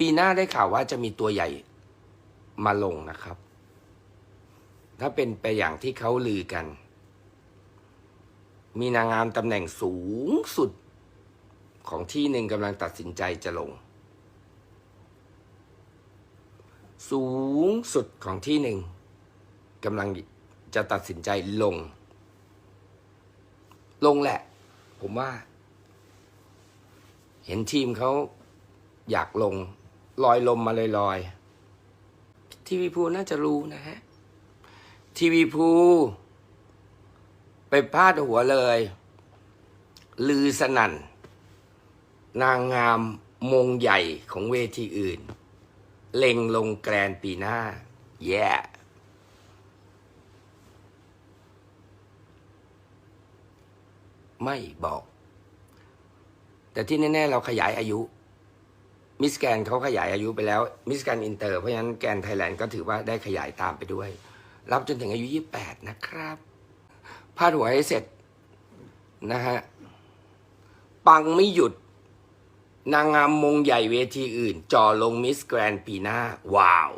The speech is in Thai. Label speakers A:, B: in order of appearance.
A: ปีหน้าได้ข่าวว่าจะมีตัวใหญ่มาลงนะครับ ถ้าเป็นไปอย่างที่เขาลือกัน มีนางงามตำแหน่งสูงสุด ของที่หนึ่งกำลังตัดสินใจจะลง สูงสุดของที่หนึ่งกำลังจะตัดสินใจลง ลงแหละ ผมว่า เห็นทีมเขาอยากลง ลอยลมมาเลยลอยๆทีวีพูน่าจะรู้นะฮะทีวีพูไปพาดหัวเลย ลือสนั่น นางงามมงใหญ่ของเวทีอื่น เล็งลงแกรนปีหน้า แย่ไม่บอก แต่ที่แน่ ๆ เราขยายอายุ มิสแกนเขาขยายอายุไปแล้วมิสแกนอินเตอร์เพราะฉะนั้นแกนไทยแลนด์ก็ถือว่าได้ขยายตามไปด้วย รับจนถึงอายุ 28 นะครับพาดหัวให้เสร็จนะฮะปังไม่หยุด นางงามมงใหญ่เวทีอื่น จ่อลงมิสแกรนปีหน้า ว้าว